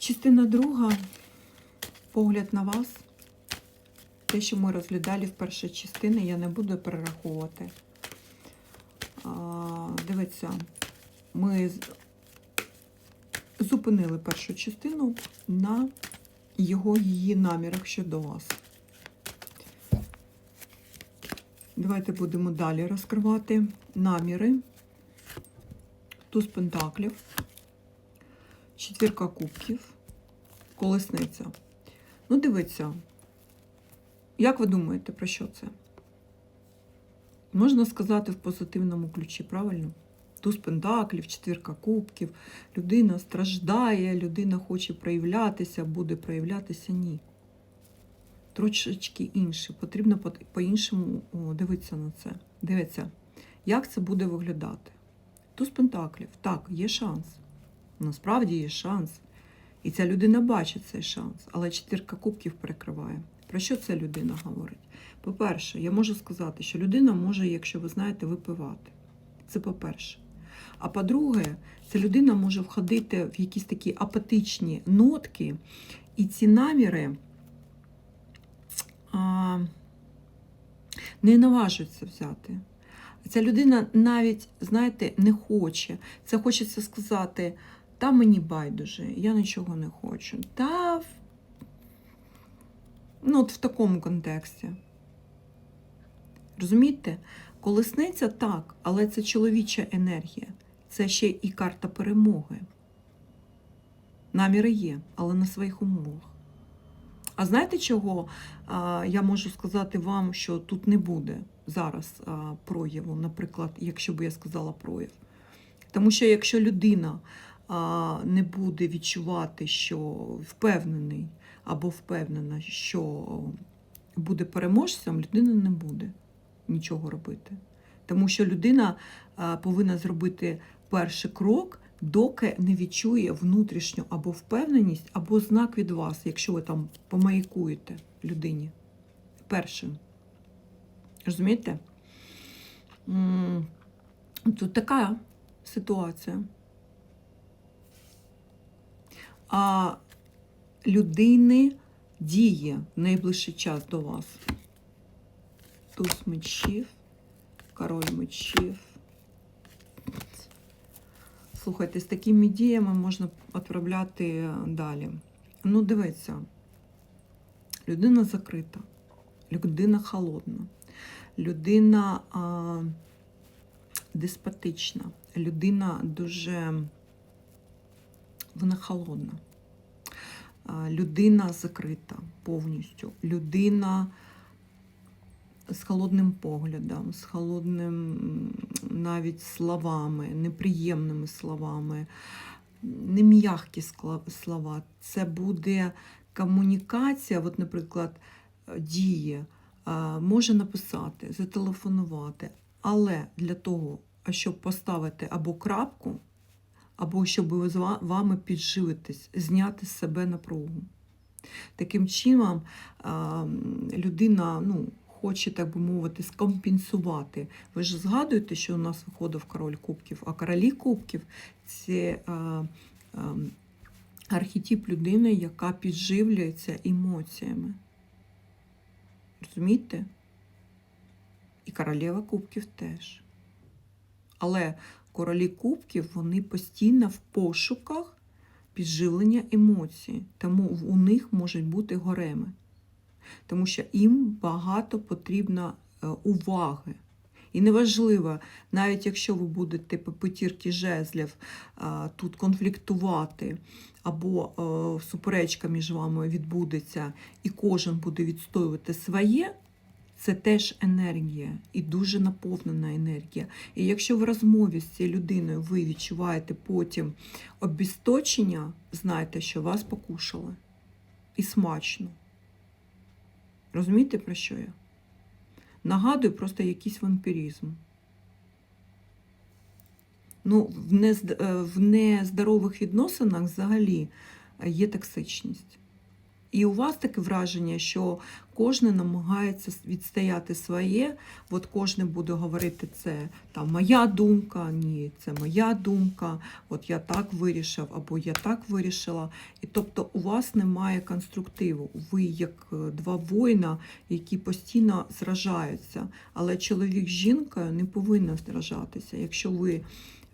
Частина друга. Погляд на вас. Те, що ми розглядали в першій частині, я не буду перераховувати. А, дивіться, ми зупинили першу частину на його її намірах щодо вас. Давайте будемо далі розкривати наміри. Туз пентаклів, четвірка кубків, колесниця. Ну, дивіться, як ви думаєте, про що це? Можна сказати в позитивному ключі, правильно? Туз пентаклів, четвірка кубків, людина страждає, людина хоче проявлятися, буде проявлятися ні. Трошечки інше. Потрібно по- по-іншому дивитися на це. Дивіться, як це буде виглядати. Туз пентаклів, так, є шанс. Насправді є шанс. І ця людина бачить цей шанс, але четвірка кубків перекриває. Про що ця людина говорить? По-перше, я можу сказати, що людина може, якщо ви знаєте, випивати. Це по-перше. А по-друге, ця людина може входити в якісь такі апатичні нотки, і ці наміри а, не наважується взяти. Ця людина навіть, знаєте, не хоче. Це хочеться сказати, та мені байдуже, я нічого не хочу. Та в- ну, от в такому контексті. Розумієте? Колесниця так, але це чоловіча енергія. Це ще і карта перемоги. Наміри є, але на своїх умовах. А знаєте чого? Я можу сказати вам, що тут не буде зараз прояву, наприклад, якщо б я сказала прояв. Тому що якщо людина не буде відчувати, що впевнений або впевнена, що буде переможцем, людина не буде нічого робити. Тому що людина повинна зробити перший крок, доки не відчує внутрішню або впевненість, або знак від вас, якщо ви там помаякуєте людині першим. Розумієте? Тут така ситуація. А людини діє найближчий час до вас. Туз мечів, король мечів. Слухайте, з такими діями можна відправляти далі. Ну, дивіться, людина закрита, людина холодна, людина а, деспотична, людина дуже вона холодна. Людина закрита повністю. Людина з холодним поглядом, з холодним навіть словами, неприємними словами, не м'які слова. Це буде комунікація, от, наприклад, діє, може написати, зателефонувати, але для того, щоб поставити або крапку, або щоб з вами підживитись, зняти з себе напругу. Таким чином, людина ну, хоче, так би мовити, скомпенсувати. Ви ж згадуєте, що у нас виходив король кубків, а королі кубків це архетип людини, яка підживлюється емоціями. Розумієте? І королева кубків теж. Але королі кубків вони постійно в пошуках підживлення емоцій, тому у них можуть бути гореми. Тому що їм багато потрібно е, уваги. І неважливо, навіть якщо ви будете по п'ятірки жезлів тут конфліктувати, або е, суперечка між вами відбудеться, і кожен буде відстоювати своє, це теж енергія і дуже наповнена енергія. І якщо в розмові з цією людиною ви відчуваєте потім обісточення, знайте, що вас покушали. І смачно. Розумієте, про що я? Нагадую просто якийсь вампіризм. Ну, е, в нездорових відносинах взагалі е, є токсичність. І у вас таке враження, що кожен намагається відстояти своє, от кожен буде говорити, це там моя думка, ні, це моя думка, от я так вирішив, або я так вирішила. І тобто у вас немає конструктиву. Ви як е, два воїна, які постійно зражаються. Але чоловік з жінкою не повинен зражатися. Якщо ви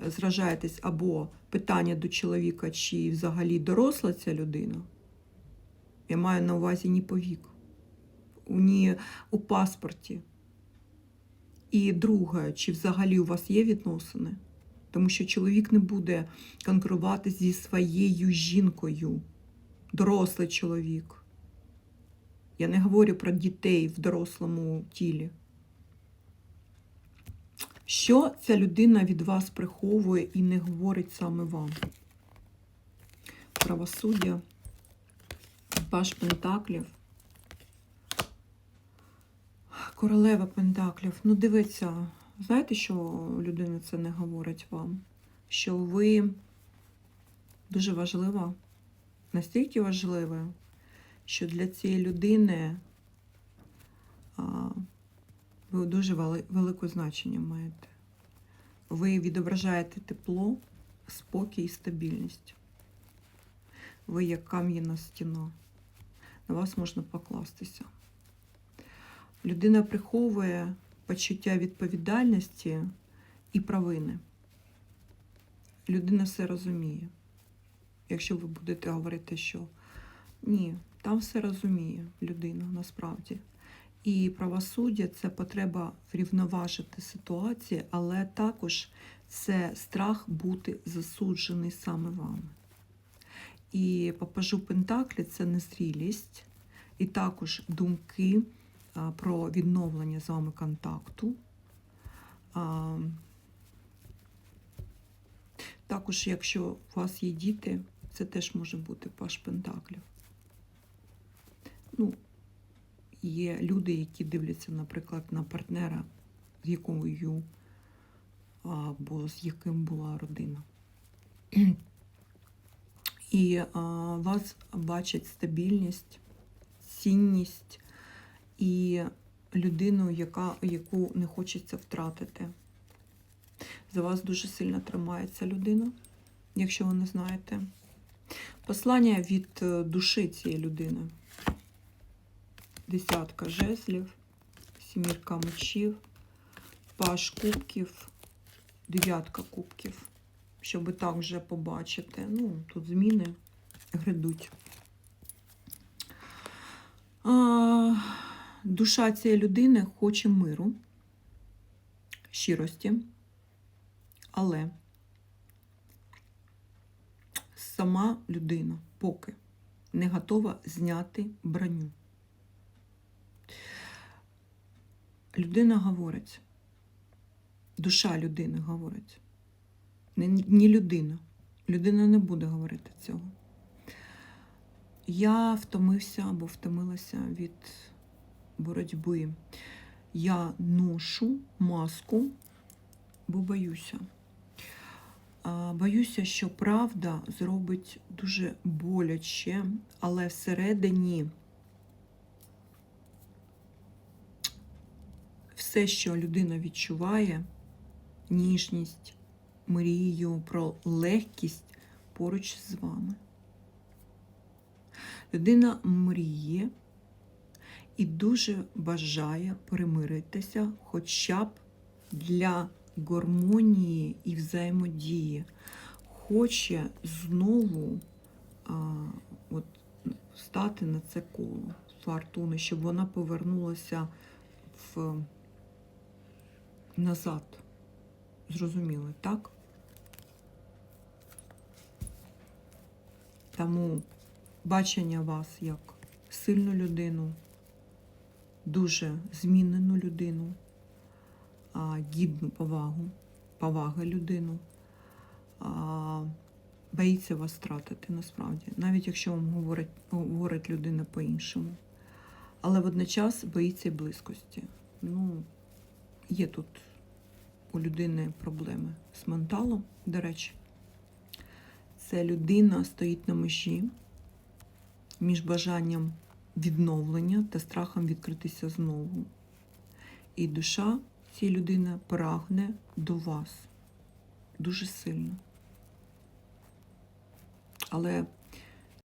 е, зражаєтесь або питання до чоловіка, чи взагалі доросла ця людина, я маю на увазі ні по віку, ні у паспорті. І друге, чи взагалі у вас є відносини? Тому що чоловік не буде конкурувати зі своєю жінкою, дорослий чоловік. Я не говорю про дітей в дорослому тілі. Що ця людина від вас приховує і не говорить саме вам? Правосуддя, Паш Пентаклів, Королева Пентаклів. Ну, дивіться, знаєте, що людина це не говорить вам? Що ви дуже важлива, настільки важлива, що для цієї людини ви дуже велике значення маєте. Ви відображаєте тепло, спокій і стабільність. Ви як кам'яна стіна. На вас можна покластися. Людина приховує почуття відповідальності і провини. Людина все розуміє. Якщо ви будете говорити, що ні, там все розуміє людина насправді. І правосуддя це потреба врівноважити ситуацію, але також це страх бути засуджений саме вами. І попажу Пентаклі це незрілість, і також думки про відновлення з вами контакту. Також, якщо у вас є діти, це теж може бути паш Пентаклів. Ну, є люди, які дивляться, наприклад, на партнера, з якою або з яким була родина. І а, вас бачать стабільність, цінність і людину, яка, яку не хочеться втратити. За вас дуже сильно тримається людина, якщо ви не знаєте. Послання від е, душі цієї людини. Десятка жезлів, сімірка мечів, паш кубків, дев'ятка кубків. Щоб так вже побачити. Ну, тут зміни грядуть. А, душа цієї людини хоче миру, щирості, але сама людина поки не готова зняти броню. Людина говорить, душа людини говорить, не людина. Людина не буде говорити цього. Я втомився або втомилася від боротьби. Я ношу маску, бо боюся. Боюся, що правда зробить дуже боляче, але всередині все, що людина відчуває, ніжність, мрію про легкість поруч з вами. Людина мріє і дуже бажає примиритися хоча б для гармонії і взаємодії. Хоче знову а, от, стати на це коло фортуни, щоб вона повернулася в назад. Зрозуміли, так? Тому бачення вас як сильну людину, дуже змінену людину, гідну повагу, поваги людину, боїться вас втратити насправді, навіть якщо вам говорить, говорить людина по-іншому. Але водночас боїться близькості. Ну, є тут у людини проблеми з менталом, до речі. Це людина стоїть на межі, між бажанням відновлення та страхом відкритися знову. І душа цієї людини прагне до вас дуже сильно. Але